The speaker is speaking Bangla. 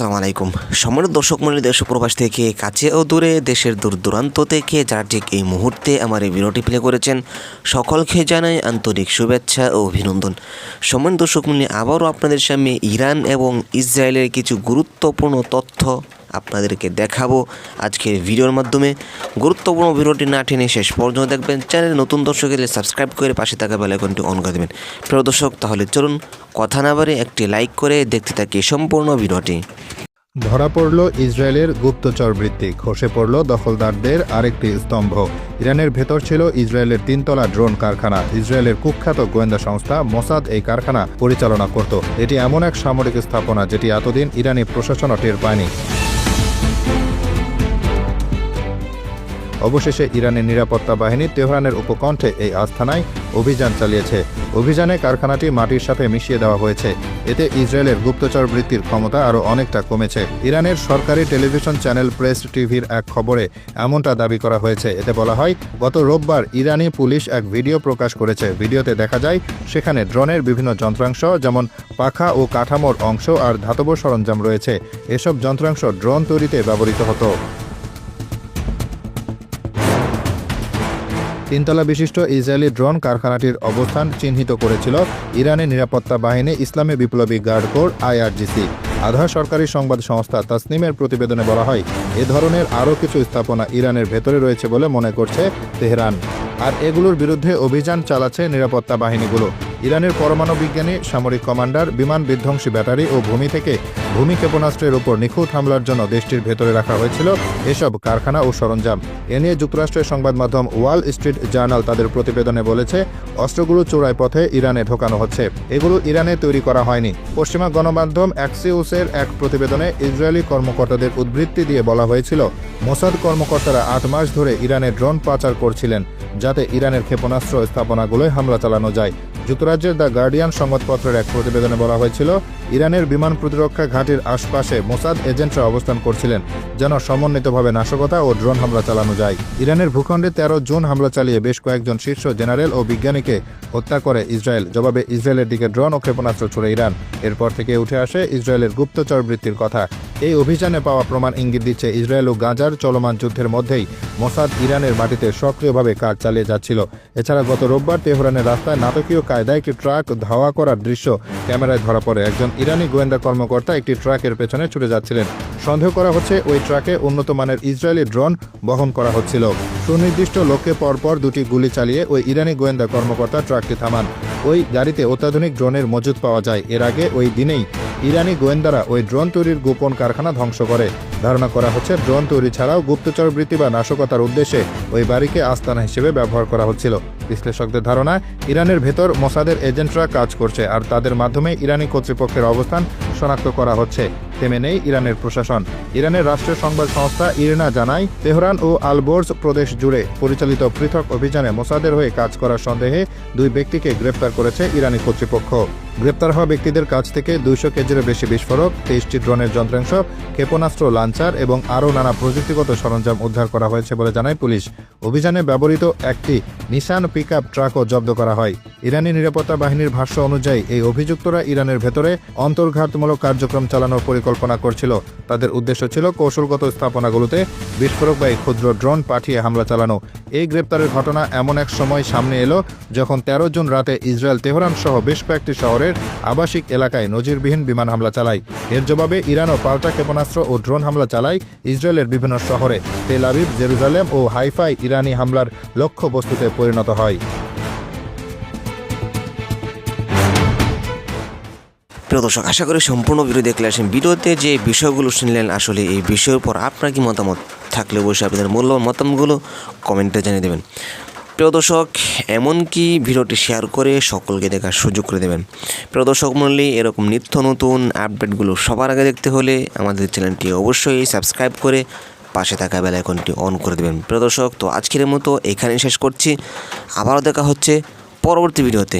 আসসালামু আলাইকুম। সম্মানিত দর্শক মন্ডলী দেশ প্রবাস থেকে কাছে ও দূরে, দেশের দূর দূরান্ত থেকে যারা ঠিক এই মুহূর্তে আমার এই ভিডিওটি প্লে করেছেন, সকলকে জানাই আন্তরিক শুভেচ্ছা ও অভিনন্দন। সম্মানিত দর্শক মন্ডলী আবারও আপনাদের সামনে ইরান এবং ইসরায়েলের কিছু গুরুত্বপূর্ণ তথ্য আপনাদেরকে দেখাবো আজকের ভিডিওর মাধ্যমে। গুরুত্বপূর্ণ ভিডিওটি না টেনে শেষ পর্যন্ত দেখবেন। চ্যানেল নতুন দর্শক এলে সাবস্ক্রাইব করে পাশে থাকা বেলাইকনটি অন করে দেবেন। প্রিয় দর্শক, তাহলে চলুন, কথা না বারে একটি লাইক করে দেখতে থাকি সম্পূর্ণ ভিডিওটি। ধরা পড়ল ইসরায়েলের গুপ্তচর বৃত্তি খসে পড়ল দখলদারদের আরেকটি স্তম্ভ। ইরানের ভেতর ছিল ইসরায়েলের তিনতলা ড্রোন কারখানা। ইসরায়েলের কুখ্যাত গোয়েন্দা সংস্থা মোসাদ এই কারখানা পরিচালনা করত। এটি এমন এক সামরিক স্থাপনা যেটি এতদিন ইরানি প্রশাসনও টের পায়নি। অবশেষে ইরানের নিরাপত্তা বাহিনী তেহরানের উপকণ্ঠে এই আস্থানায় অভিযান চালিয়েছে। অভিযানে কারখানাটি মাটির সাথে মিশিয়ে দেওয়া হয়েছে। এতে ইসরায়েলের গুপ্তচর বৃত্তির ক্ষমতা আরও অনেকটা কমেছে। ইরানের সরকারি টেলিভিশন চ্যানেল প্রেস টিভির এক খবরে এমনটা দাবি করা হয়েছে। এতে বলা হয়, গত রোববার ইরানি পুলিশ এক ভিডিও প্রকাশ করেছে। ভিডিওতে দেখা যায়, সেখানে ড্রোনের বিভিন্ন যন্ত্রাংশ যেমন পাখা ও কাঠামোর অংশ আর ধাতব সরঞ্জাম রয়েছে। এসব যন্ত্রাংশ ড্রোন তৈরিতে ব্যবহৃত হতো। তিনতলা বিশিষ্ট ইসরায়েলি ড্রোন কারখানাটির অবস্থান চিহ্নিত করেছিল ইরানের নিরাপত্তা বাহিনী ইসলামী বিপ্লবী গার্ড কোর আইআরজিসি। আধা সরকারি সংবাদ সংস্থা তাসনিমের প্রতিবেদনে বলা হয়, এ ধরনের আরও কিছু স্থাপনা ইরানের ভেতরে রয়েছে বলে মনে করছে তেহরান। আর এগুলোর বিরুদ্ধে অভিযান চালাচ্ছে নিরাপত্তা বাহিনীগুলো। ইরানের পরমাণু বিজ্ঞানী, সামরিক কমান্ডার, বিমান বিধ্বংসী ব্যাটারি ও ভূমি থেকে ভূমি ক্ষেপণাস্ত্রের উপর নিখুঁত হামলার জন্য দেশটির ভেতরে রাখা হয়েছিল এসব কারখানা ও সরঞ্জাম। এ নিয়ে যুক্তরাষ্ট্রের সংবাদ মাধ্যম ওয়াল স্ট্রিট জার্নাল তাদের প্রতিবেদনে বলেছে, অস্ত্রগুলো চোরাই পথে ইরানে ঢোকানো হচ্ছে। এগুলো ইরানে তৈরি করা হয়নি। পশ্চিমা গণমাধ্যম অ্যাক্সিউসের এক প্রতিবেদনে ইসরায়েলি কর্মকর্তাদের উদ্বৃত্তি দিয়ে বলা হয়েছিল, মোসাদ কর্মকর্তারা আট মাস ধরে ইরানে ড্রোন পাচার করছিলেন, যাতে ইরানের ক্ষেপণাস্ত্র স্থাপনাগুলোয় হামলা চালানো যায়। যুক্তরাজ্যের দ্য গার্ডিয়ান সংবাদপত্রের এক প্রতিবেদনে বলা হয়েছিল, ইরানের বিমান প্রতিরক্ষা ঘাঁটির আশপাশে মোসাদ এজেন্টরা অবস্থান করছিলেন, যেন সমন্বিতভাবে নাশকতা ও ড্রোন হামলা চালানো যায়। ইরানের ভূখণ্ডে তেরো জুন হামলা চালিয়ে বেশ কয়েকজন শীর্ষ জেনারেল ও বিজ্ঞানীকে হত্যা করে ইসরায়েল। জবাবে, ইসরায়েলের দিকে ড্রোন ও ক্ষেপণাস্ত্র ছুড়ে ইরান। এরপর থেকে উঠে আসে ইসরায়েলের গুপ্তচর বৃত্তির কথা। এই অভিযানে পাওয়া প্রমাণ ইঙ্গিত দিচ্ছে ইসরায়েল ও গাজার চলমান যুদ্ধের মধ্যেই মোসাদ ইরানের মাটিতে সক্রিয়ভাবে কাজ চালিয়ে যাচ্ছিল। এছাড়া গত রোববার তেহরানের রাস্তায় নাটকীয় কায়দায় একটি ট্রাক ধাওয়া করার দৃশ্য ক্যামেরায় ধরা পড়ে একজন ইরানি গোয়েন্দা কর্মকর্তা একটি ট্রাকের পেছনে ছুটে যাচ্ছিলেন। সন্দেহ করা হচ্ছে ওই ট্রাকে উন্নত মানের ইসরায়েলি ড্রোন বহন করা হচ্ছিল। সুনির্দিষ্ট লক্ষ্যে পরপর দুটি গুলি চালিয়ে ওই ইরানি গোয়েন্দা কর্মকর্তা ট্রাকটি থামান। ওই গাড়িতে অত্যাধুনিক ড্রোনের মজুদ পাওয়া যায়। এর আগে ওই দিনেই ইরানি গোয়েন্দারা ওই ড্রোন তৈরির গোপন কারখানা ধ্বংস করে। ধারণা করা হচ্ছে ড্রোন তৈরি ছাড়াও গুপ্তচর বৃত্তি বা নাশকতার উদ্দেশ্যে ওই বাড়িকে আস্তানা হিসেবে ব্যবহার করা হচ্ছিল। বিশ্লেষকদের ধারণা, ইরানের ভেতর মোসাদের এজেন্টরা কাজ করছে আর তাদের মাধ্যমে ইরানি কর্তৃপক্ষের অবস্থান শনাক্ত করা হচ্ছে। থেমে নেই ইরানের প্রশাসন। ইরানের রাষ্ট্রীয় সংবাদ সংস্থা ইরেনা জানায়, তেহরান ও আলবোর্স প্রদেশ জুড়ে পরিচালিত পৃথক অভিযানে মোসাদের হয়ে কাজ করার সন্দেহে দুই ব্যক্তিকে গ্রেপ্তার করেছে ইরানি কর্তৃপক্ষ। গ্রেপ্তার হওয়া ব্যক্তিদের কাছ থেকে দুইশো কেজিরও বেশি বিস্ফোরক, তেইশটি ড্রোনের যন্ত্রাংশ, ক্ষেপণাস্ত্র, লাঞ্চার এবং আরও নানা প্রযুক্তিগত সরঞ্জাম উদ্ধার করা হয়েছে বলে জানায় পুলিশ। অভিযানে ব্যবহৃত একটি নিশান পিক আপ ট্রাকও জব্দ করা হয়। ইরানি নিরাপত্তা বাহিনীর ভাষ্য অনুযায়ী, এই অভিযুক্তরা ইরানের ভেতরে অন্তর্ঘাতমূলক কার্যক্রম চালানোর পরিকল্পনা করছিল। তাদের উদ্দেশ্য ছিল কৌশলগত স্থাপনাগুলোতে বিস্ফোরকবাহী ক্ষুদ্র ড্রোন পাঠিয়ে হামলা চালানো। এই গ্রেপ্তারের ঘটনা এমন এক সময় সামনে এলো, যখন তেরো জুন রাতে ইসরায়েল তেহরান সহ বেশ কয়েকটি শহরের আবাসিক এলাকায় নজিরবিহীন বিমান হামলা চালায়। এর জবাবে ইরানও পাল্টা ক্ষেপণাস্ত্র ও ড্রোন হামলা চালায় ইসরায়েলের বিভিন্ন শহরে। তেল আবিব, জেরুজালেম ও হাইফাই ইরানি হামলার লক্ষ্যবস্তুতে পরিণত হয়। প্রিয় দর্শক, আশা করি সম্পূর্ণ ভিডিও দেখলে আসেন। ভিডিওতে যে বিষয়গুলো শুনলেন, আসলে এই বিষয়ের উপর আপনার কি মতামত থাকলে অবশ্যই আপনাদের মূল্যবান মতামতগুলো কমেন্টে জানিয়ে দেবেন। প্রিয় দর্শক এমনকি ভিডিওটি শেয়ার করে সকলকে দেখার সুযোগ করে দেবেন? প্রিয় দর্শক মন্ডলী, এরকম নিত্য নতুন আপডেটগুলো সবার আগে দেখতে হলে আমাদের চ্যানেলটি অবশ্যই সাবস্ক্রাইব করে পাশে থাকা বেল আইকনটি অন করে দেবেন। প্রিয় দর্শক, তো আজকের মতো এখানেই শেষ করছি। আবারও দেখা হচ্ছে পরবর্তী ভিডিওতে।